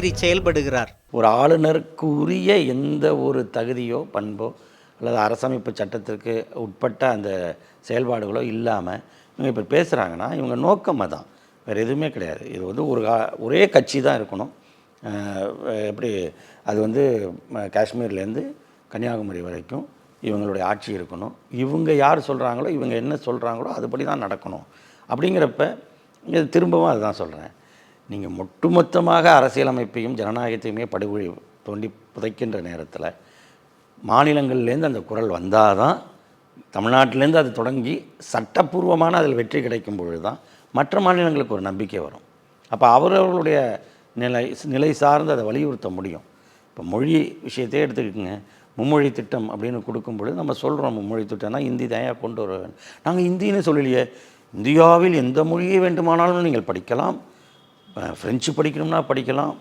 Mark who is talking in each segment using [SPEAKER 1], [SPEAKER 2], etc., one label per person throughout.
[SPEAKER 1] மீறி செயல்படுகிறார்.
[SPEAKER 2] ஒரு ஆளுநருக்கு உரிய எந்த ஒரு தகுதியோ பண்போ அல்லது அரசமைப்பு சட்டத்திற்கு உட்பட்ட அந்த செயல்பாடுகளோ இல்லாமல் இவங்க இப்போ பேசுகிறாங்கன்னா இவங்க நோக்கம் அதான். வேறு எதுவுமே கிடையாது. இது வந்து ஒரு கா- ஒரே கட்சி தான் இருக்கணும். எப்படி அது வந்து காஷ்மீர்லேருந்து கன்னியாகுமரி வரைக்கும் இவங்களுடைய ஆட்சி இருக்கணும். இவங்க யார் சொல்கிறாங்களோ இவங்க என்ன சொல்கிறாங்களோ அதுபடி தான் நடக்கணும். அப்படிங்கிறப்ப இது திரும்பவும் அதுதான் சொல்கிறேன் நீங்கள் ஒட்டுமொத்தமாக அரசியலமைப்பையும் ஜனநாயகத்தையுமே படுகொழி தோண்டி புதைக்கின்ற நேரத்தில் மாநிலங்கள்லேருந்து அந்த குரல் வந்தால் தான் தமிழ்நாட்டிலேருந்து அது தொடங்கி சட்டப்பூர்வமான அதில் வெற்றி கிடைக்கும் பொழுது தான் மற்ற மாநிலங்களுக்கு ஒரு நம்பிக்கை வரும். அப்போ அவரவர்களுடைய நிலை நிலை சார்ந்து அதை வலியுறுத்த முடியும். இப்போ மொழி விஷயத்தையே எடுத்துக்கிட்டுங்க மும்மொழி திட்டம் அப்படின்னு கொடுக்கும் பொழுது நம்ம சொல்கிறோம் மும்மொழி திட்டம்னா ஹிந்தி தயா கொண்டு வர வேண்டும் நாங்கள் ஹிந்தின்னு சொல்லலையே. இந்தியாவில் எந்த மொழியை வேண்டுமானாலும் நீங்கள் படிக்கலாம். ஃப்ரெஞ்சு படிக்கணும்னா படிக்கலாம்.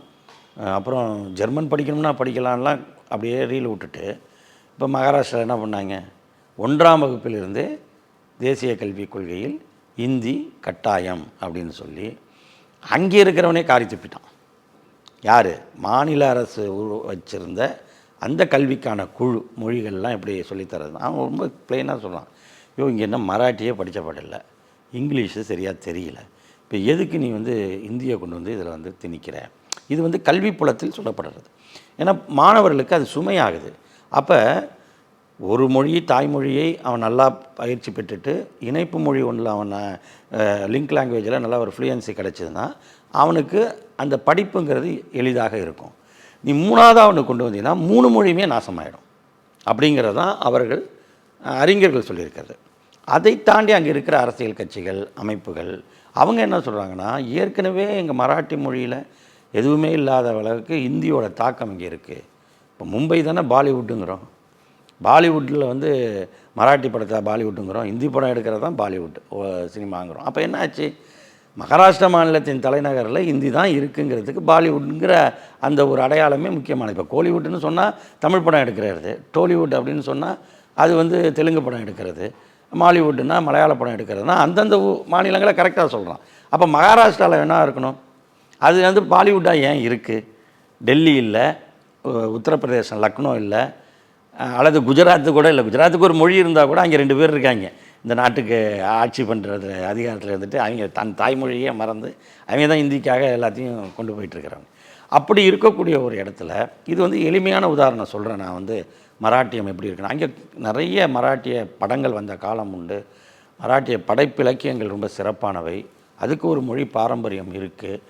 [SPEAKER 2] அப்புறம் ஜெர்மன் படிக்கணும்னா படிக்கலாம்லாம் அப்படியே ரீல் விட்டுட்டு இப்போ மகாராஷ்டிரா என்ன பண்ணாங்க? ஒன்றாம் வகுப்பிலிருந்தே தேசிய கல்விக் கொள்கையில் இந்தி கட்டாயம் அப்படின்னு சொல்லி அங்கே இருக்கிறவனே காரி துப்பிட்டான். யார்? மாநில அரசு வச்சுருந்த வச்சிருந்த அந்த கல்விக்கான குழு மொழிகள்லாம் எப்படி சொல்லித்தரது அவன் ரொம்ப பிளெயினாக சொல்கிறான் ஐயோ இங்கே என்ன மராட்டியே படித்த பாடில்லை இங்கிலீஷு சரியாக தெரியல. இப்போ எதுக்கு நீ வந்து இந்தியை கொண்டு வந்து இதில் வந்து திணிக்கிற? இது வந்து கல்வி புலத்தில் சொல்லப்படுறது. ஏன்னா மாணவர்களுக்கு அது சுமையாகுது. அப்போ ஒரு மொழி தாய்மொழியை அவன் நல்லா பயிற்சி பெற்றுட்டு இணைப்பு மொழி ஒன்றில் அவன் லிங்க் லாங்குவேஜில் நல்லா ஒரு ஃப்ளூயன்சி கிடச்சிதுன்னா அவனுக்கு அந்த படிப்புங்கிறது எளிதாக இருக்கும். நீ மூணாவது அவனுக்கு கொண்டு வந்தீங்கன்னா மூணு மொழியுமே நாசமாயிடும். அப்படிங்கிறது தான் அவர்கள் அறிஞர்கள் சொல்லியிருக்கிறது. அதை தாண்டி அங்கே இருக்கிற அரசியல் கட்சிகள் அமைப்புகள் அவங்க என்ன சொல்கிறாங்கன்னா ஏற்கனவே எங்கள் மராட்டி மொழியில் எதுவுமே இல்லாத அளவுக்கு இந்தியோட தாக்கம் இங்கே இருக்குது இப்போ மும்பை தானே பாலிவுட்டுங்கிறோம். பாலிவுட்டில் வந்து மராட்டி படத்தை பாலிவுட்டுங்கிறோம். ஹிந்தி படம் எடுக்கிறது தான் பாலிவுட் ஓ- சினிமாங்கிறோம். அப்போ என்ன ஆச்சு? மகாராஷ்டிரா மாநிலத்தின் தலைநகரில் இந்தி தான் இருக்குங்கிறதுக்கு பாலிவுட்ங்கிற அந்த ஒரு அடையாளமே முக்கியமானது. இப்போ கோலிவுட்னு சொன்னால் தமிழ் படம் எடுக்கிறது டோலிவுட் அப்படின்னு சொன்னால் அது வந்து தெலுங்கு படம் எடுக்கிறது. மாலிவுட்னா மலையாள படம் எடுக்கிறதுனா அந்தந்த ஊ- மாநிலங்களை கரெக்டாக சொல்கிறான் அப்போ மகாராஷ்டிராவில் என்ன இருக்கணும்? அது வந்து பாலிவுட்டாக ஏன் இருக்குது டெல்லி இல்லை உத்தரப்பிரதேசம் லக்னோ இல்லை அல்லது குஜராத்து கூட இல்லை. குஜராத்துக்கு ஒரு மொழி இருந்தால் கூட அங்கே ரெண்டு பேர் இருக்காங்க. இந்த நாட்டுக்கு ஆட்சி பண்ணுறது அதிகாரத்தில் இருந்துட்டு அவங்க தன் தாய்மொழியே மறந்து அவங்க தான் இந்திக்காக எல்லாத்தையும் கொண்டு போயிட்டுருக்கிறாங்க அப்படி இருக்கக்கூடிய ஒரு இடத்துல இது வந்து எளிமையான உதாரணம் சொல்கிறேன் நான் வந்து. மராட்டியம் எப்படி இருக்குன்னு அங்கே நிறைய மராட்டிய படங்கள் வந்த காலம் உண்டு. மராட்டிய படைப்பிலக்கியங்கள் ரொம்ப சிறப்பானவை. அதுக்கு ஒரு மொழி பாரம்பரியம் இருக்குது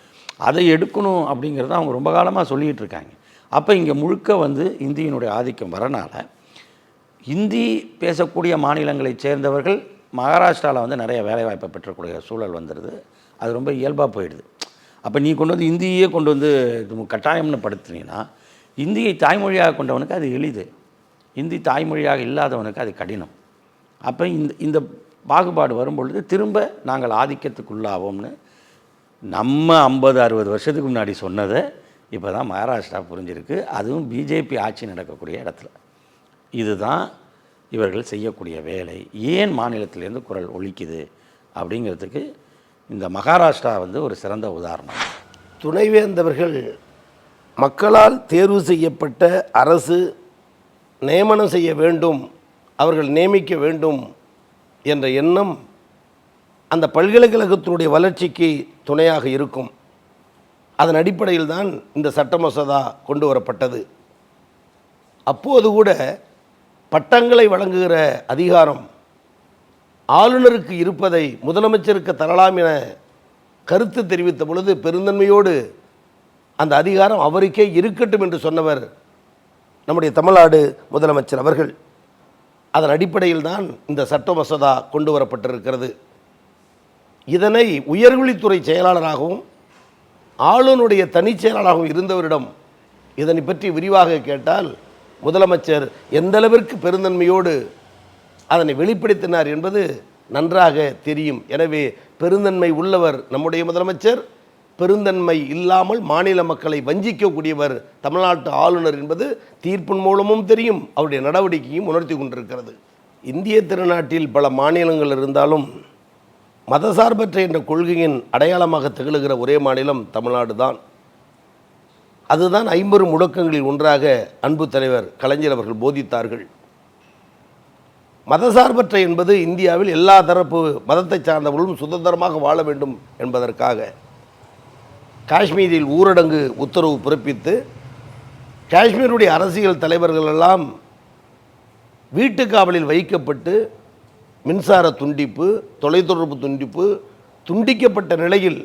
[SPEAKER 2] அதை எடுக்கணும் அப்படிங்கிறத அவங்க ரொம்ப காலமாக சொல்லிகிட்டு இருக்காங்க. அப்போ இங்கே முழுக்க வந்து இந்தியினுடைய ஆதிக்கம் வரனால இந்தி பேசக்கூடிய மாநிலங்களைச் சேர்ந்தவர்கள் மகாராஷ்டிராவில் வந்து நிறைய வேலைவாய்ப்பை பெற்றக்கூடிய சூழல் வந்துடுது அது ரொம்ப இயல்பாக போயிடுது. அப்போ நீ கொண்டு வந்து இந்தியே கொண்டு வந்து கட்டாயம்னு படுத்துனீங்கன்னா இந்தியை தாய்மொழியாக கொண்டவனுக்கு அது எளிது. இந்தி தாய்மொழியாக இல்லாதவனுக்கு அது கடினம். அப்போ இந்த இந்த பாகுபாடு வரும்பொழுது திரும்ப நாங்கள் ஆதிக்கத்துக்குள்ளாவோம்னு நம்ம ஐம்பது அறுபது வருஷத்துக்கு முன்னாடி சொன்னதை இப்போ தான் மகாராஷ்டிரா புரிஞ்சிருக்கு. அதுவும் பிஜேபி ஆட்சி நடக்கக்கூடிய இடத்துல. இதுதான் இவர்கள் செய்யக்கூடிய வேலை. ஏன் மாநிலத்திலேருந்து குரல் ஒழிக்குது அப்படிங்கிறதுக்கு இந்த மகாராஷ்டிரா வந்து ஒரு சிறந்த உதாரணம்.
[SPEAKER 3] துணைவேந்தவர்கள் மக்களால் தேர்வு செய்யப்பட்ட அரசு நியமனம் செய்ய வேண்டும் அவர்கள் நியமிக்க வேண்டும் என்ற எண்ணம் அந்த பல்கலைக்கழகத்தினுடைய வளர்ச்சிக்கு துணையாக இருக்கும். அதன் அடிப்படையில் தான் இந்த சட்ட மசோதா கொண்டு வரப்பட்டது. அப்போது கூட பட்டங்களை வழங்குகிற அதிகாரம் ஆளுநருக்கு இருப்பதை முதலமைச்சருக்கு தரலாம் என கருத்து தெரிவித்த பொழுது பெருந்தன்மையோடு அந்த அதிகாரம் அவருக்கே இருக்கட்டும் என்று சொன்னவர் நம்முடைய தமிழ்நாடு முதலமைச்சர் அவர்கள் அதன் அடிப்படையில் தான் இந்த சட்ட மசோதா கொண்டு வரப்பட்டிருக்கிறது. இதனை உயர்கல்வித்துறை செயலாளராகவும் ஆளுநருடைய தனிச் செயலாளராகவும் இருந்தவரிடம் இதனை பற்றி விரிவாக கேட்டால் முதலமைச்சர் எந்தளவிற்கு பெருந்தன்மையோடு அதனை வெளிப்படுத்தினார் என்பது நன்றாக தெரியும். எனவே பெருந்தன்மை உள்ளவர் நம்முடைய முதலமைச்சர் பெருந்தன்மை இல்லாமல் மாநில மக்களை வஞ்சிக்கக்கூடியவர் தமிழ்நாட்டு ஆளுநர் என்பது தீர்ப்பின் மூலமும் தெரியும் அவருடைய நடவடிக்கையும் உணர்த்தி கொண்டிருக்கிறது. இந்திய திருநாட்டில் பல மாநிலங்கள் இருந்தாலும் மதசார்பற்ற என்ற கொள்கையின் அடையாளமாக திகழுகிற ஒரே மாநிலம் தமிழ்நாடு தான். அதுதான் ஐம்பெரும் முழக்கங்களில் ஒன்றாக அன்பு தலைவர் கலைஞர் அவர்கள் போதித்தார்கள். மதசார்பற்ற என்பது இந்தியாவில் எல்லா தரப்பு மதத்தை சார்ந்தவர்களும் சுதந்திரமாக வாழ வேண்டும் என்பதற்காக. காஷ்மீரில் ஊரடங்கு உத்தரவு பிறப்பித்து காஷ்மீருடைய அரசியல் தலைவர்கள் எல்லாம் வீட்டு காவலில் வைக்கப்பட்டு மின்சார துண்டிப்பு தொலைத்தொடர்பு துண்டிப்பு துண்டிக்கப்பட்ட நிலையில்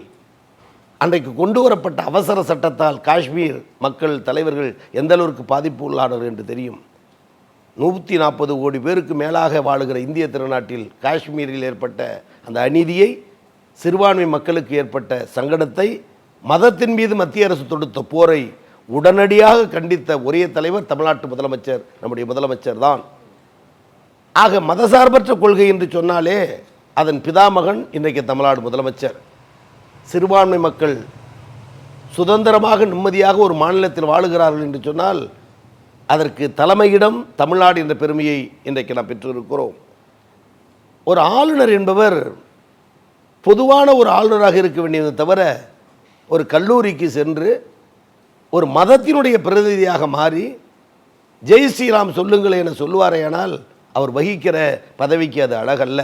[SPEAKER 3] அன்றைக்கு கொண்டு வரப்பட்ட அவசர சட்டத்தால் காஷ்மீர் மக்கள் தலைவர்கள் எந்த அளவிற்கு பாதிப்பு உள்ளானர் என்று தெரியும். நூற்றி நாற்பது கோடி பேருக்கு மேலாக வாழுகிற இந்திய திருநாட்டில் காஷ்மீரில் ஏற்பட்ட அந்த அநீதியை சிறுபான்மை மக்களுக்கு ஏற்பட்ட சங்கடத்தை மதத்தின் மீது மத்திய அரசு தொடுத்த போரை உடனடியாக கண்டித்த ஒரே தலைவர் தமிழ்நாட்டு முதலமைச்சர் நம்முடைய முதலமைச்சர் தான். ஆக மதசார்பற்ற கொள்கை என்று சொன்னாலே அதன் பிதாமகன் இன்றைக்கு தமிழ்நாடு முதலமைச்சர். சிறுபான்மை மக்கள் சுதந்திரமாக நிம்மதியாக ஒரு மாநிலத்தில் வாழுகிறார்கள் என்று சொன்னால் அதற்கு தலைமையிடம் தமிழ்நாடு என்ற பெருமையை இன்றைக்கு நாம் பெற்றிருக்கிறோம். ஒரு ஆளுநர் என்பவர் பொதுவான ஒரு ஆளுநராக இருக்க வேண்டியதை தவிர ஒரு கல்லூரிக்கு சென்று ஒரு மதத்தினுடைய பிரதிநிதியாக மாறி ஜெய் ஸ்ரீராம் சொல்லுங்கள் என சொல்லுவாரேயானால் அவர் வகிக்கிற பதவிக்கு அது அழகல்ல.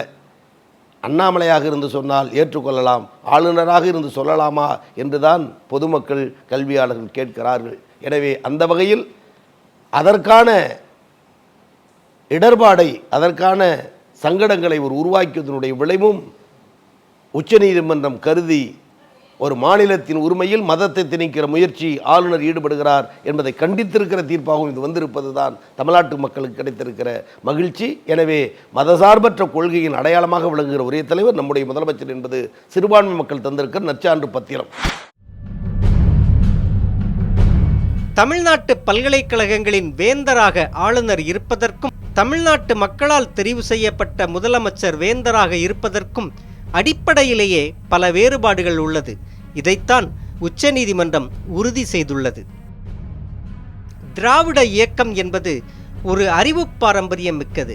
[SPEAKER 3] அண்ணாமலையாக இருந்து சொன்னால் ஏற்றுக்கொள்ளலாம் ஆளுநராக இருந்து சொல்லலாமா என்றுதான் பொதுமக்கள் கல்வியாளர்கள் கேட்கிறார்கள். எனவே அந்த வகையில் அதற்கான இடர்பாடை அதற்கான சங்கடங்களை ஒரு உருவாக்கியதனுடைய விளைவும் உச்சநீதிமன்றம் கருதி ஒரு மாநிலத்தின் உரிமையில் மதத்தை திணிக்கிற முயற்சி ஆளுநர் ஈடுபடுகிறார் என்பதை கண்டித்திருக்கிற தீர்ப்பாகவும் இது வந்திருப்பது தான் தமிழ்நாட்டு மக்களுக்கு கிடைத்திருக்கிற மகிழ்ச்சி. எனவே மதசார்பற்ற கொள்கையின் அடையாளமாக விளங்குகிற ஒரே தலைவர் நம்முடைய முதலமைச்சர் என்பது சிறுபான்மை மக்கள் தந்திருக்கிற நச்சான்று பத்திரம்.
[SPEAKER 1] தமிழ்நாட்டு பல்கலைக்கழகங்களின் வேந்தராக ஆளுநர் இருப்பதற்கும் தமிழ்நாட்டு மக்களால் தெரிவு செய்யப்பட்ட முதலமைச்சர் வேந்தராக இருப்பதற்கும் அடிப்படையிலேயே பல வேறுபாடுகள் உள்ளது. இதைத்தான் உச்சநீதிமன்றம் உறுதி செய்துள்ளது. திராவிட இயக்கம் என்பது ஒரு அறிவு பாரம்பரியம் மிக்கது.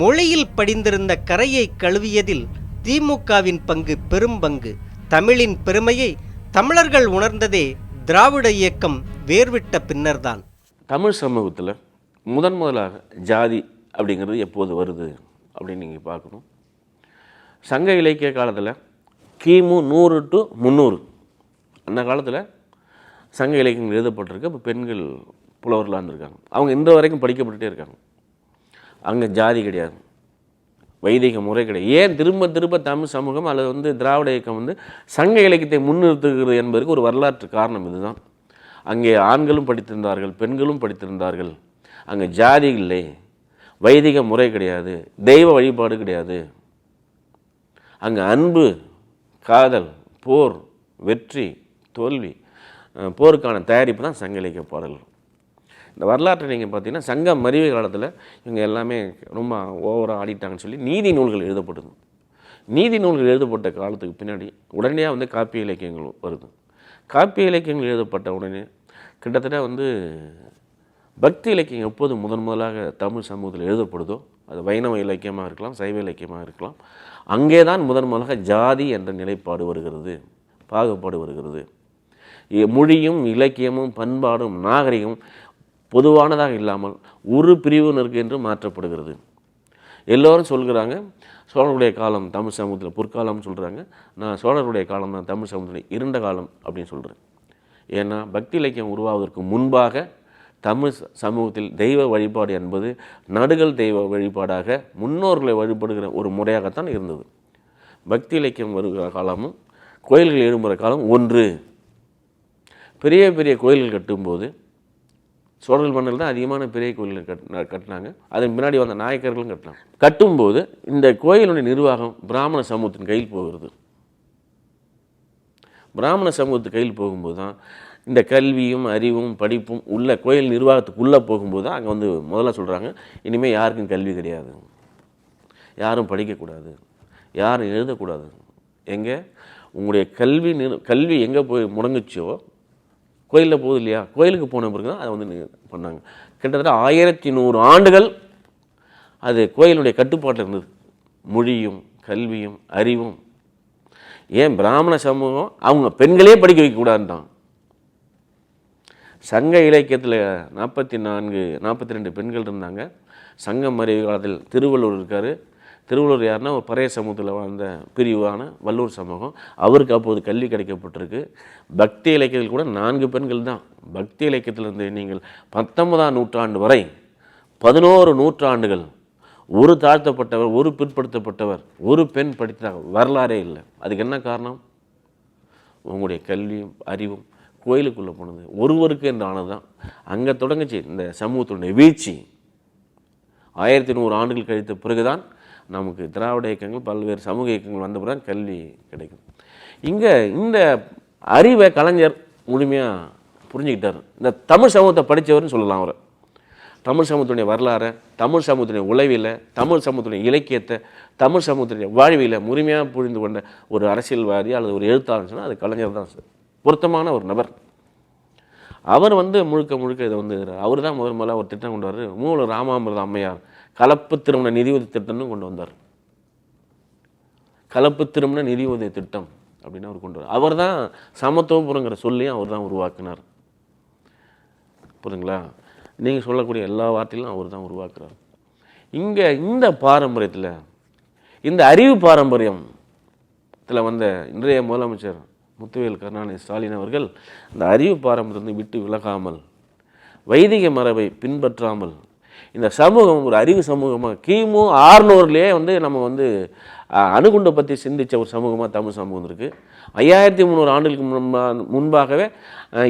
[SPEAKER 1] மொழியில் படிந்திருந்த கரையை கழுவியதில் திமுகவின் பங்கு பெரும் பங்கு. தமிழின் பெருமையை தமிழர்கள் உணர்ந்ததே திராவிட இயக்கம் வேர்விட்ட பின்னர்தான்.
[SPEAKER 4] தமிழ் சமூகத்தில் முதன் முதலாக ஜாதி அப்படிங்கிறது எப்போது வருது அப்படின்னு நீங்கள் பார்க்கணும். சங்க இலக்கிய காலத்தில் கிமு நூறு டு முந்நூறு அந்த காலத்தில் சங்க இலக்கியங்கள் எழுதப்பட்டிருக்கு. இப்போ பெண்கள் புலவர்களாக இருந்திருக்காங்க. அவங்க இந்த வரைக்கும் படிக்கப்பட்டுட்டே இருக்காங்க. அங்கே ஜாதி கிடையாது. வைதிக முறை கிடையாது. ஏன் திரும்ப திரும்ப தமிழ் சமூகம் அல்லது வந்து திராவிட இயக்கம் வந்து சங்க இலக்கியத்தை முன்னிறுத்துகிறது என்பதற்கு ஒரு வரலாற்று காரணம் இதுதான். அங்கே ஆண்களும் படித்திருந்தார்கள் பெண்களும் படித்திருந்தார்கள். அங்கே ஜாதி இல்லை. வைதிக முறை கிடையாது. தெய்வ வழிபாடு கிடையாது. அங்கே அன்பு காதல் போர் வெற்றி தோல்வி போருக்கான தயாரிப்பு தான் சங்க இலக்கிய பாடல்கள். இந்த வரலாற்றை நீங்கள் பார்த்தீங்கன்னா சங்கம் மறிவு காலத்தில் இவங்க எல்லாமே ரொம்ப ஓவராக ஆடிட்டாங்கன்னு சொல்லி நீதி நூல்கள் எழுதப்படுது நீதி நூல்கள் எழுதப்பட்ட காலத்துக்கு பின்னாடி உடனடியாக வந்து காப்பிய இலக்கியங்கள் வருது. காப்பிய இலக்கியங்கள் எழுதப்பட்ட உடனே கிட்டத்தட்ட வந்து பக்தி இலக்கியம் எப்போது முதன் முதலாக தமிழ் சமூகத்தில் எழுதப்படுதோ அது வைணவ இலக்கியமாக இருக்கலாம் சைவ இலக்கியமாக இருக்கலாம் அங்கே தான் முதன் முதலாக ஜாதி என்ற நிலைப்பாடு வருகிறது பாகுபாடு வருகிறது. மொழியும் இலக்கியமும் பண்பாடும் நாகரிகமும் பொதுவானதாக இல்லாமல் ஒரு பிரிவினருக்கு என்று மாற்றப்படுகிறது. எல்லோரும் சொல்கிறாங்க சோழருடைய காலம் தமிழ் சமூகத்தில் பொற்காலம்னு சொல்கிறாங்க நான் சோழர்களுடைய காலம் தான் தமிழ் சமூகத்தில் இருண்ட காலம் அப்படின்னு சொல்கிறேன் ஏன்னா பக்தி இலக்கியம் உருவாவதற்கு முன்பாக தமிழ் சமூகத்தில் தெய்வ வழிபாடு என்பது நடுகள் தெய்வ வழிபாடாக முன்னோர்களை வழிபடுகிற ஒரு முறையாகத்தான் இருந்தது. பக்தி இலக்கியம் வருகிற காலமும் கோயில்கள் எழும்புகிற காலம் ஒன்று. பெரிய பெரிய கோயில்கள் கட்டும்போது சோழர்கள் மண்ணில் தான் அதிகமான பெரிய கோயில்கள் கட் கட்டினாங்க. அதன் பின்னாடி வந்த நாயக்கர்களும் கட்டினாங்க. கட்டும்போது இந்த கோயிலுடைய நிர்வாகம் பிராமண சமூகத்தின் கையில் போகிறது. பிராமண சமூகத்து கையில் போகும்போது தான் இந்த கல்வியும் அறிவும் படிப்பும் உள்ள கோயில் நிர்வாகத்துக்குள்ளே போகும்போது தான் அங்கே வந்து முதல்ல சொல்கிறாங்க இனிமேல் யாருக்கும் கல்வி கிடையாது. யாரும் படிக்கக்கூடாது. யாரும் எழுதக்கூடாது. எங்கே? உங்களுடைய கல்வி நிறு கல்வி எங்கே போய் முடங்குச்சோ கோயிலில் போகுது இல்லையா? கோயிலுக்கு போன பிறகு தான் அதை வந்து பண்ணாங்க. கிட்டத்தட்ட ஆயிரத்தி நூறு ஆண்டுகள் அது கோயிலுடைய கட்டுப்பாட்டில் இருந்தது. மொழியும் கல்வியும் அறிவும். ஏன் பிராமண சமூகம்? அவங்க பெண்களே படிக்க வைக்கக்கூடாதுன்றான் சங்க இலக்கியத்தில் நாற்பத்தி நான்கு நாற்பத்தி ரெண்டு பெண்கள் இருந்தாங்க. சங்கம் மறைவு காலத்தில் திருவள்ளுவர் இருக்கார். திருவள்ளுவர் யாருன்னா ஒரு பறைய சமூகத்தில் வாழ்ந்த பிரிவான வள்ளூர் சமூகம். அவருக்கு அப்போது கல்வி கிடைக்கப்பட்டிருக்கு. பக்தி இலக்கியத்தில் கூட நான்கு பெண்கள் தான். பக்தி இலக்கியத்திலிருந்து நீங்கள் பத்தொன்பதாம் நூற்றாண்டு வரை பதினோரு நூற்றாண்டுகள் ஒரு தாழ்த்தப்பட்டவர் ஒரு பிற்படுத்தப்பட்டவர் ஒரு பெண் படித்த வரலாறே இல்லை. அதுக்கு என்ன காரணம்? உங்களுடைய கல்வியும் அறிவும் கோயிலுக்குள்ளே போனது. ஒருவருக்கு இந்த ஆனது தான் அங்கே தொடங்குச்சு இந்த சமூகத்தினுடைய வீழ்ச்சி. ஆயிரத்தி நூறு ஆண்டுகள் கழித்த பிறகுதான் நமக்கு திராவிட இயக்கங்கள் பல்வேறு சமூக இயக்கங்கள் வந்த பிறகு கல்வி கிடைக்கும் இங்கே இந்த அறிவை கலைஞர் முழுமையாக புரிஞ்சுக்கிட்டார். இந்த தமிழ் சமூகத்தை படித்தவர்னு சொல்லலாம் அவரை. தமிழ் சமூகத்துடைய வரலாறை தமிழ் சமூகத்துடைய உளவியலை தமிழ் சமூகத்துடைய இலக்கியத்தை தமிழ் சமூகத்துடைய வாழ்வியில் முழுமையாக புரிந்து கொண்ட ஒரு அரசியல்வாதி அல்லது ஒரு எழுத்தாளர் சொன்னால் அது கலைஞர் தான் சார். பொருத்தமான ஒரு நபர். அவர் வந்து முழுக்க முழுக்க இதை வந்து அவர் தான் முதல் முதல்ல ஒரு திட்டம் கொண்டு வர்றாரு. மூல ராமாமிரதம் அம்மையார். கலப்பு திருமண நிதியுதவி திட்டம்னு கொண்டு வந்தார். கலப்பு திருமண நிதியுதவி திட்டம் அப்படின்னு அவர் கொண்டு வர அவர் தான் சமத்துவபுரங்கிற சொல்லியும் அவர் தான் உருவாக்கினார். புரியுதுங்களா நீங்கள் சொல்லக்கூடிய எல்லா வார்த்தையிலும் அவர் தான் உருவாக்குறார். இங்கே இந்த பாரம்பரியத்தில் இந்த அறிவு பாரம்பரியம் இதில் வந்த இன்றைய முதலமைச்சர் முத்துவேல் கருணாநிதி ஸ்டாலின் அவர்கள் இந்த அறிவு பாரம்பரியத்தை விட்டு விலகாமல் வைதிக மரபை பின்பற்றாமல் இந்த சமூகம் ஒரு அறிவு சமூகமாக கிமு ஆறுநூறுலேயே வந்து நம்ம வந்து அணுகுண்டை பற்றி சிந்தித்த ஒரு சமூகமாக தமிழ் சமூகம் இருக்குது ஐயாயிரத்தி முந்நூறு ஆண்டுகளுக்கு முன்பா முன்பாகவே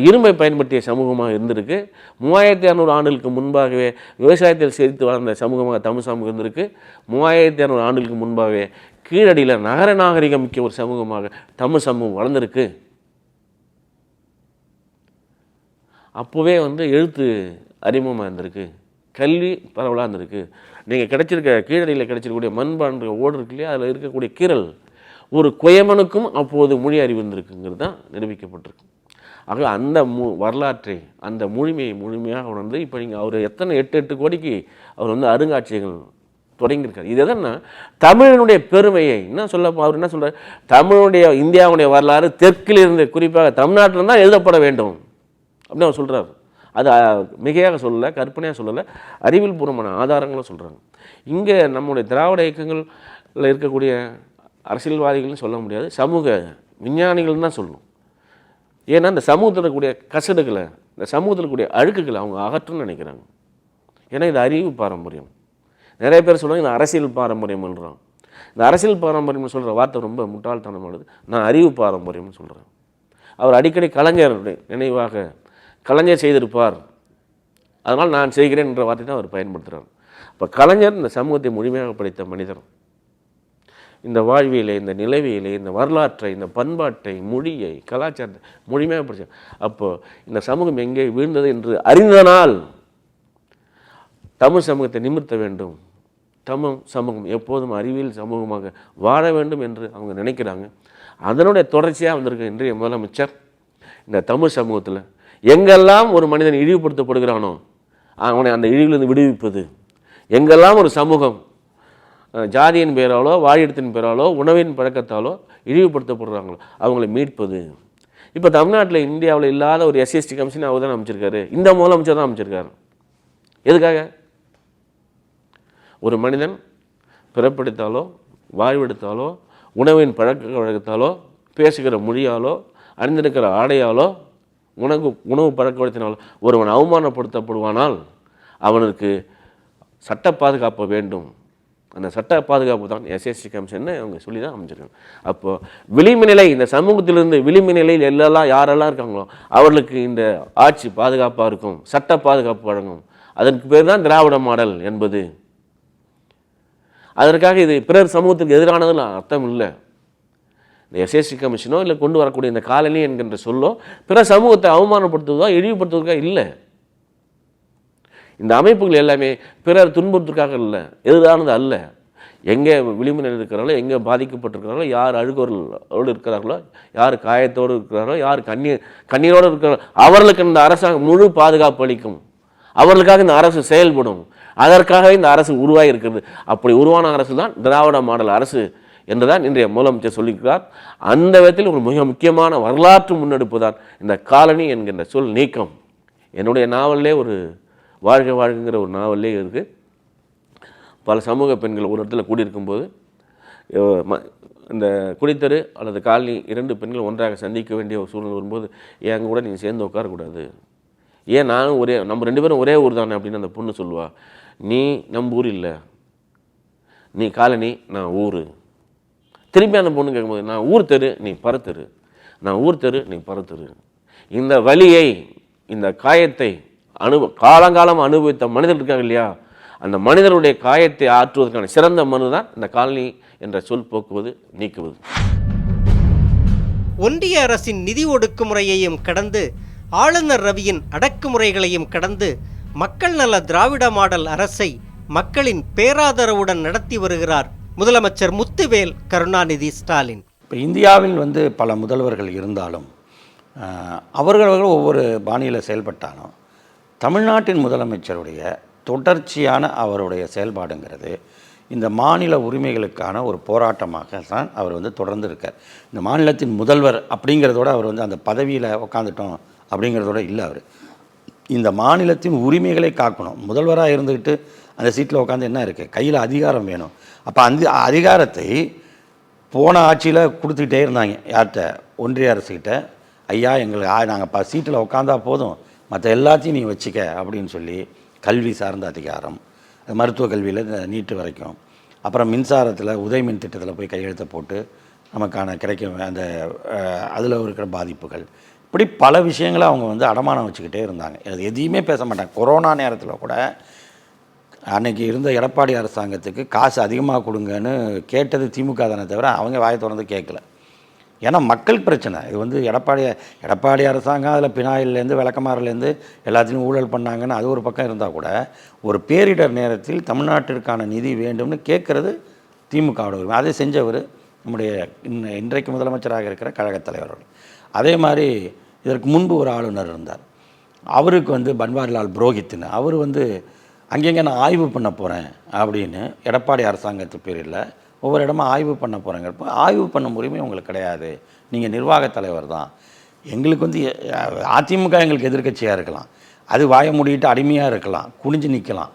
[SPEAKER 4] இரும்பை பயன்படுத்திய சமூகமாக இருந்திருக்கு. மூவாயிரத்தி இரநூறு ஆண்டுகளுக்கு முன்பாகவே விவசாயத்தில் செழித்து வளர்ந்த சமூகமாக தமிழ் சமூகம் இருந்திருக்கு. மூவாயிரத்தி இரநூறு ஆண்டுகளுக்கு முன்பாகவே கீழடியில் நகர நாகரிகம் மிக்க ஒரு சமூகமாக தமிழ் சமூகம் வளர்ந்துருக்கு. அப்போவே வந்து எழுத்து அறிமுகமாக இருந்திருக்கு. கல்வி பரவலாக இருந்திருக்கு. நீங்கள் கிடைச்சிருக்க கீழடியில் கிடைச்சிருக்கக்கூடிய மண்பாண்ட ஓடு இருக்கு இல்லையா? அதில் இருக்கக்கூடிய கீரல் ஒரு குயமனுக்கும் அப்போது மொழி அறிவு இருந்திருக்குங்கிறது தான் நிரூபிக்கப்பட்டிருக்கு. ஆக அந்த மு வரலாற்றை அந்த முழுமையை முழுமையாக உணர்ந்து இப்போ நீங்கள் அவர் எத்தனை எட்டு எட்டு கோடிக்கு அவர் வந்து அருங்காட்சியகங்கள் தொடங்கியிருக்கார். இது எதன்னா தமிழனுடைய பெருமையை என்ன சொல்ல அவர் என்ன சொல்கிறார் தமிழுடைய இந்தியாவுடைய வரலாறு தெற்கில் இருந்து குறிப்பாக தமிழ்நாட்டில் தான் எழுதப்பட வேண்டும் அப்படின்னு அவர் சொல்கிறார் அது மிகையாக சொல்லலை கற்பனையாக சொல்லலை. அறிவியல் பூர்வமான ஆதாரங்களும் சொல்கிறாங்க இங்கே நம்முடைய திராவிட இயக்கங்களில் இருக்கக்கூடிய அரசியல்வாதிகள்னு சொல்ல முடியாது சமூக விஞ்ஞானிகள் தான் சொல்லணும். ஏன்னா இந்த சமூகத்தில் இருக்கக்கூடிய கசடுகளை இந்த சமூகத்தில் இருக்கக்கூடிய அழுக்குகளை அவங்க அகற்றணும்னு நினைக்கிறாங்க. ஏன்னா இது அறிவு பாரம்பரியம். நிறைய பேர் சொல்லுவாங்க இது அரசியல் பாரம்பரியம்ன்றான் இந்த அரசியல் பாரம்பரியம்னு சொல்கிற வார்த்தை ரொம்ப முட்டாள்தனமானது. நான் அறிவு பாரம்பரியம்னு சொல்கிறேன் அவர் அடிக்கடி கலைஞர் நினைவாக கலைஞர் செய்திருப்பார். அதனால் நான் செய்கிறேன் என்ற வார்த்தை தான் அவர் பயன்படுத்துகிறார் அப்போ கலைஞர் இந்த சமூகத்தை முழுமையாக படைத்த மனிதர். இந்த வாழ்வியலை இந்த நிலவியலை இந்த வரலாற்றை இந்த பண்பாட்டை மொழியை கலாச்சாரத்தை முழுமையாக படித்தார் அப்போது இந்த சமூகம் எங்கே வீழ்ந்தது என்று அறிந்தனால் தமிழ் சமூகத்தை நிமிர்த்த வேண்டும். தமிழ் சமூகம் எப்போதும் அறிவியல் சமூகமாக வாழ வேண்டும் என்று அவங்க நினைக்கிறாங்க. அதனுடைய தொடர்ச்சியாக வந்திருக்க இன்றைய முதலமைச்சர் இந்த தமிழ் சமூகத்தில் எங்கெல்லாம் ஒரு மனிதன் இழிவுபடுத்தப்படுகிறானோ அவனை அந்த இழிவிலிருந்து விடுவிப்பது. எங்கெல்லாம் ஒரு சமூகம் ஜாதியின் பெயராலோ வாழிடத்தின் பெயராலோ உணவின் பழக்கத்தாலோ இழிவுபடுத்தப்படுறாங்களோ அவங்களை மீட்பது. இப்போ தமிழ்நாட்டில் இந்தியாவில் இல்லாத ஒரு எஸ்சிஎஸ்டி கமிஷன் அவர் தான் அமைச்சிருக்காரு. இந்த முதலமைச்சர் தான் அமைச்சிருக்காரு. எதுக்காக? ஒரு மனிதன் பிறப்பெடுத்தாலோ வாழ்வெடுத்தாலோ உணவின் பழக்க வழக்கத்தாலோ பேசுகிற மொழியாலோ அணிந்திருக்கிற ஆடையாலோ உணவு உணவு பழக்க ஒருவன் அவமானப்படுத்தப்படுவானால் அவனுக்கு சட்ட பாதுகாப்பு வேண்டும். அந்த சட்ட பாதுகாப்பு தான் எஸ்எஸ்சி கமிஷன் அவங்க சொல்லி தான் அமைச்சிருக்காங்க அப்போது விளிம்பு நிலை இந்த சமூகத்திலிருந்து விளிம்பு நிலையில் எல்லாம் யாரெல்லாம் இருக்காங்களோ அவர்களுக்கு இந்த ஆட்சி பாதுகாப்பாக இருக்கும் சட்ட பாதுகாப்பு வழங்கும். அதற்கு பேர் தான் திராவிட மாடல் என்பது. அதற்காக இது பிறர் சமூகத்துக்கு எதிரானதுல அர்த்தம் இல்லை. இந்த எஸ்எஸ்சி கமிஷனோ இல்லை கொண்டு வரக்கூடிய இந்த காலனி என்கின்ற சொல்லோ பிற சமூகத்தை அவமானப்படுத்துவதோ இழிவுபடுத்துவதற்காக இல்லை. இந்த அமைப்புகள் எல்லாமே பிறர் துன்புறுத்துக்காக இல்லை எதிரானது அல்ல? எங்கே விளிம்பு நிலையில் இருக்கிறார்களோ எங்கே பாதிக்கப்பட்டிருக்கிறார்களோ யார் அழுகோரோடு இருக்கிறார்களோ யார் காயத்தோடு இருக்கிறார்களோ யார் கண்ணீர் கண்ணீரோடு இருக்கிறார்களோ அவர்களுக்கு இந்த அரசாங்கம் முழு பாதுகாப்பு அளிக்கும். அவர்களுக்காக இந்த அரசு செயல்படும். அதற்காகவே இந்த அரசு உருவாகி இருக்கிறது அப்படி உருவான அரசு தான் திராவிட மாடல் அரசு. என்றுதான் இன்றைய முதலமைச்சர் சொல்லியிருக்கிறார். அந்த விதத்தில் ஒரு மிக முக்கியமான வரலாற்று முன்னெடுப்பு தான் இந்த காலனி என்கின்ற சொல் நீக்கம். என்னுடைய நாவல்லே ஒரு வாழ்க வாழ்கிற ஒரு நாவல்லே இருக்குது பல சமூக பெண்கள் ஒரு இடத்துல கூடியிருக்கும்போது இந்த குடித்தரு அல்லது காலனி இரண்டு பெண்கள் ஒன்றாக சந்திக்க வேண்டிய ஒரு சூழ்நிலை வரும்போது என் கூட நீங்கள் சேர்ந்து உட்காரக்கூடாது? ஏன் நானும் ஒரே நம்ம ரெண்டு பேரும் ஒரே ஊர் தானே அப்படின்னு அந்த பொண்ணு சொல்லுவா. நீ நம்ம ஊர் இல்லை. நீ காலனி நான் ஊர். திரும்பி அந்த பொண்ணு கேட்கும்போது நான் ஊர் தெரு நீ பரத்தரு நான் ஊர் தெரு நீ பரத்தரு இந்த வலியை இந்த காயத்தை அனு காலங்காலம் அனுபவித்த மனிதர் இருக்காங்க இல்லையா? அந்த மனிதனுடைய காயத்தை ஆற்றுவதற்கான சிறந்த மனு தான் இந்த காலனி என்ற சொல் போக்குவது நீக்குவது.
[SPEAKER 1] ஒன்றிய அரசின் நிதி ஒடுக்குமுறையையும் கடந்து ஆளுநர் ரவியின் அடக்குமுறைகளையும் கடந்து மக்கள் நல திராவிட மாடல் அரசை மக்களின் பேராதரவுடன் நடத்தி வருகிறார் முதலமைச்சர் முத்துவேல் கருணாநிதி ஸ்டாலின்.
[SPEAKER 2] இப்போ இந்தியாவில் வந்து பல முதல்வர்கள் இருந்தாலும் அவர்கள் ஒவ்வொரு பாணியில் செயல்பட்டாலும் தமிழ்நாட்டின் முதலமைச்சருடைய தொடர்ச்சியான அவருடைய செயல்பாடுங்கிறது இந்த மாநில உரிமைகளுக்கான ஒரு போராட்டமாக தான் அவர் வந்து தொடர்ந்து இருக்கார். இந்த மாநிலத்தின் முதல்வர் அப்படிங்கிறதோட அவர் வந்து அந்த பதவியில் உட்காந்துட்டோம் அப்படிங்கிறதோட இல்லை அவர். இந்த மாநிலத்தின் உரிமைகளை காக்கணும். முதல்வராக இருந்துக்கிட்டு அந்த சீட்டில் உட்காந்து என்ன இருக்குது கையில் அதிகாரம் வேணும். அப்போ அந்த அதிகாரத்தை போன ஆட்சியில் கொடுத்துக்கிட்டே இருந்தாங்க. யார்கிட்ட? ஒன்றிய அரசுக்கிட்ட ஐயா எங்களுக்கு நாங்கள் ப சீட்டில் உட்காந்தா போதும். மற்ற எல்லாத்தையும் நீ வச்சுக்க அப்படின்னு சொல்லி கல்வி சார்ந்த அதிகாரம் மருத்துவ கல்வியில் இந்த நீட்டு வரைக்கும். அப்புறம் மின்சாரத்தில் உதய மின் திட்டத்தில் போய் கையெழுத்தை போட்டு நமக்கான கிடைக்கும் அந்த அதில் இருக்கிற பாதிப்புகள். இப்படி பல விஷயங்களை அவங்க வந்து அடமானம் வச்சுக்கிட்டே இருந்தாங்க. அது எதையுமே பேச மாட்டாங்க. கொரோனா நேரத்தில் கூட அன்றைக்கி இருந்த எடப்பாடி அரசாங்கத்துக்கு காசு அதிகமாக கொடுங்கன்னு கேட்டது திமுக தானே தவிர அவங்க வாயை திறந்து கேட்கல. ஏன்னா மக்கள் பிரச்சனை. இது வந்து எடப்பாடி எடப்பாடி அரசாங்கம் அதில் பினாயிலேருந்து விளக்கமாறுலேருந்து எல்லாத்தையும் ஊழல் பண்ணாங்கன்னு அது ஒரு பக்கம் இருந்தால் கூட ஒரு பேரிடர் நேரத்தில் தமிழ்நாட்டிற்கான நிதி வேண்டும்னு கேட்குறது திமுகவோட உரிமை. அதை செஞ்சவர் நம்முடைய இன்றைக்கு முதலமைச்சராக இருக்கிற கழகத் தலைவர்கள் அதே மாதிரி இதற்கு முன்பு ஒரு ஆளுநர் இருந்தார். அவருக்கு வந்து பன்வாரிலால் புரோஹித்னு. அவர் வந்து அங்கங்கே நான் ஆய்வு பண்ண போகிறேன் அப்படின்னு எடப்பாடி அரசாங்கத்து பேரில் ஒவ்வொரு இடமா ஆய்வு பண்ண போகிறேங்கிறப்ப ஆய்வு பண்ண உரிமை உங்களுக்கு கிடையாது. நீங்கள் நிர்வாகத் தலைவர் தான். எங்களுக்கு வந்து அதிமுக எங்களுக்கு எதிர்க்கட்சியாக இருக்கலாம். அது வாய மூடிட்டு அடிமையாக இருக்கலாம். குனிஞ்சு நிற்கலாம்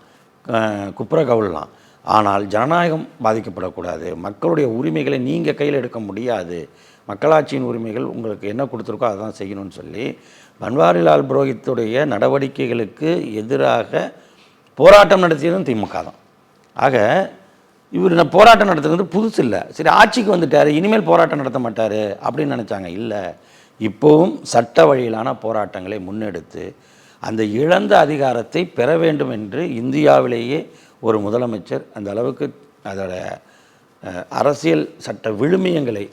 [SPEAKER 2] குப்புற கவுளலாம் ஆனால் ஜனநாயகம் பாதிக்கப்படக்கூடாது. மக்களுடைய உரிமைகளை நீங்கள் கையில் எடுக்க முடியாது. மக்களாட்சியின் உரிமைகள் உங்களுக்கு என்ன கொடுத்துருக்கோ அதை தான் செய்யணும்னு சொல்லி பன்வாரிலால் புரோஹித்துடைய நடவடிக்கைகளுக்கு எதிராக போராட்டம் நடத்தியதும் திமுக தான். ஆக இவர் நான் போராட்டம் நடத்துறது புதுசு இல்லை. சரி ஆட்சிக்கு வந்துட்டார் இனிமேல் போராட்டம் நடத்த மாட்டார் அப்படின்னு நினச்சாங்க. இல்லை இப்போவும் சட்ட வழியிலான போராட்டங்களை முன்னெடுத்து அந்த இழந்த அதிகாரத்தை பெற வேண்டும் என்று இந்தியாவிலேயே ஒரு முதலமைச்சர் அந்த அளவுக்கு அதோட அரசியல் சட்ட விழுமியங்களை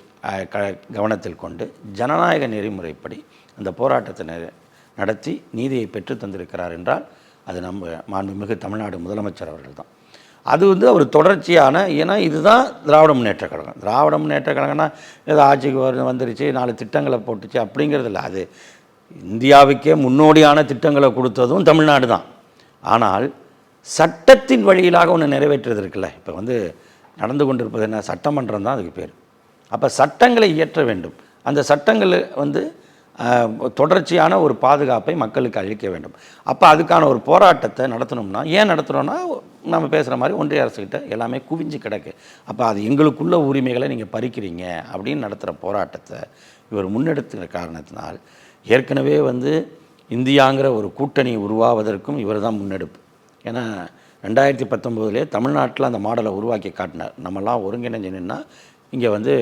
[SPEAKER 2] க கவனத்தில் கொண்டு ஜனநாயக நெறிமுறைப்படி அந்த போராட்டத்தை நடத்தி நீதியை பெற்று தந்திருக்கிறார் என்றால் அது நம்ம மாண்புமிகு தமிழ்நாடு முதலமைச்சர் அவர்கள் தான் அது வந்து ஒரு தொடர்ச்சியான ஏன்னா இதுதான் திராவிட முன்னேற்ற கழகம். திராவிட முன்னேற்ற கழகம்னா ஏதோ ஆட்சிக்கு வர வந்துருச்சு நாலு திட்டங்களை போட்டுச்சு அப்படிங்கிறது இல்லை. அது இந்தியாவுக்கே முன்னோடியான திட்டங்களை கொடுத்ததும் தமிழ்நாடு தான். ஆனால் சட்டத்தின் வழியிலாக ஒன்று நிறைவேற்றுறது இருக்குல்ல. இப்போ வந்து நடந்து கொண்டிருப்பது என்ன? சட்டமன்றம் தான் அதுக்கு பேர். அப்போ சட்டங்களை இயற்ற வேண்டும். அந்த சட்டங்கள் வந்து தொடர்ச்சியான ஒரு பாதுகாப்பை மக்களுக்கு அளிக்க வேண்டும். அப்போ அதுக்கான ஒரு போராட்டத்தை நடத்தணும்னா ஏன் நடத்துகிறோன்னா நம்ம பேசுகிற மாதிரி ஒன்றிய அரசுக்கிட்ட எல்லாமே குவிஞ்சு கிடக்கு. அப்போ அது எங்களுக்குள்ள உரிமைகளை நீங்கள் பறிக்கிறீங்க அப்படின்னு நடத்துகிற போராட்டத்தை இவர் முன்னெடுத்துகிற காரணத்தினால் ஏற்கனவே வந்து இந்தியாங்கிற ஒரு கூட்டணி உருவாவதற்கும் இவர் தான் முன்னெடுப்பு. ஏன்னா ரெண்டாயிரத்தி பத்தொம்போதுலேயே தமிழ்நாட்டில் அந்த மாடலை உருவாக்கி காட்டினார். நம்மலாம் ஒருங்கிணைஞ்சு நின்னா இங்கே வந்து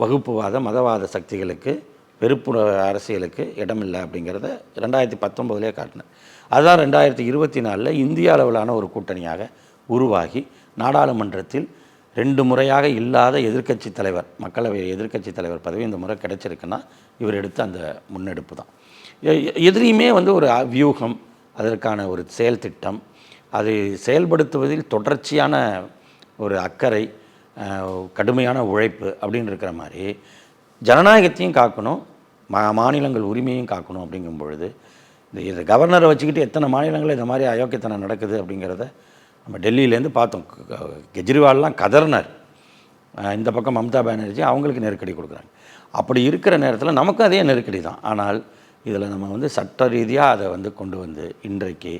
[SPEAKER 2] வகுப்புவாத மதவாத சக்திகளுக்கு வெறுப்பு அரசியலுக்கு இடமில்லை அப்படிங்கிறத ரெண்டாயிரத்தி பத்தொம்போதுலேயே காட்டினேன். அதுதான் ரெண்டாயிரத்தி இருபத்தி நாலில் இந்திய அளவிலான ஒரு கூட்டணியாக உருவாகி நாடாளுமன்றத்தில் ரெண்டு முறையாக இல்லாத எதிர்க்கட்சி தலைவர் மக்களவை எதிர்க்கட்சி தலைவர் பதவி இந்த முறை கிடைச்சிருக்குன்னா இவர் எடுத்த அந்த முன்னெடுப்பு தான். எதிரியுமே வந்து ஒரு வியூகம் அதற்கான ஒரு செயல் திட்டம் அதை செயல்படுத்துவதில் தொடர்ச்சியான ஒரு அக்கறை கடுமையான உழைப்பு அப்படின்னு இருக்கிற மாதிரி ஜனநாயகத்தையும் காக்கணும் மா மாநிலங்கள் உரிமையும் காக்கணும் அப்படிங்கும் பொழுது இந்த இதை கவர்னரை வச்சுக்கிட்டு எத்தனை மாநிலங்களில் இந்த மாதிரி அயோக்கியத்தனம் நடக்குது அப்படிங்கிறத நம்ம டெல்லியிலேருந்து பார்த்தோம். கெஜ்ரிவால்லாம் கதர்னர் இந்த பக்கம் மம்தா பானர்ஜி அவங்களுக்கு நெருக்கடி கொடுக்குறாங்க. அப்படி இருக்கிற நேரத்தில் நமக்கும் அதே நெருக்கடி தான். ஆனால் இதில் நம்ம வந்து சட்ட ரீதியாக அதை வந்து கொண்டு வந்து இன்றைக்கு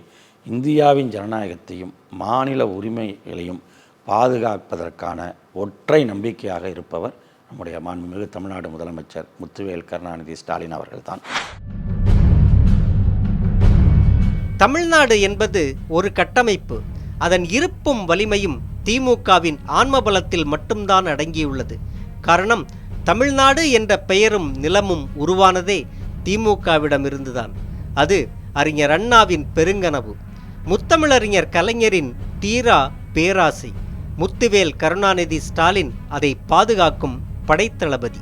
[SPEAKER 2] இந்தியாவின் ஜனநாயகத்தையும் மாநில உரிமைகளையும் பாதுகாப்பதற்கான ஒற்றை நம்பிக்கையாக இருப்பவர் நம்முடைய மாண்புமிகு தமிழ்நாடு முதலமைச்சர் முத்துவேல் கருணாநிதி ஸ்டாலின் அவர்கள்தான்.
[SPEAKER 1] தமிழ்நாடு என்பது ஒரு கட்டமைப்பு. அதன் இருப்பும் வலிமையும் திமுகவின் ஆன்மபலத்தில் மட்டும்தான் அடங்கியுள்ளது. காரணம் தமிழ்நாடு என்ற பெயரும் நிலமும் உருவானதே திமுகவிடம் இருந்துதான் அது அறிஞர் அண்ணாவின் பெருங்கனவு. முத்தமிழறிஞர் கலைஞரின் தீரா பேராசை. முத்துவேல் கருணாநிதி ஸ்டாலின் அதை பாதுகாக்கும் படைத்தளபதி.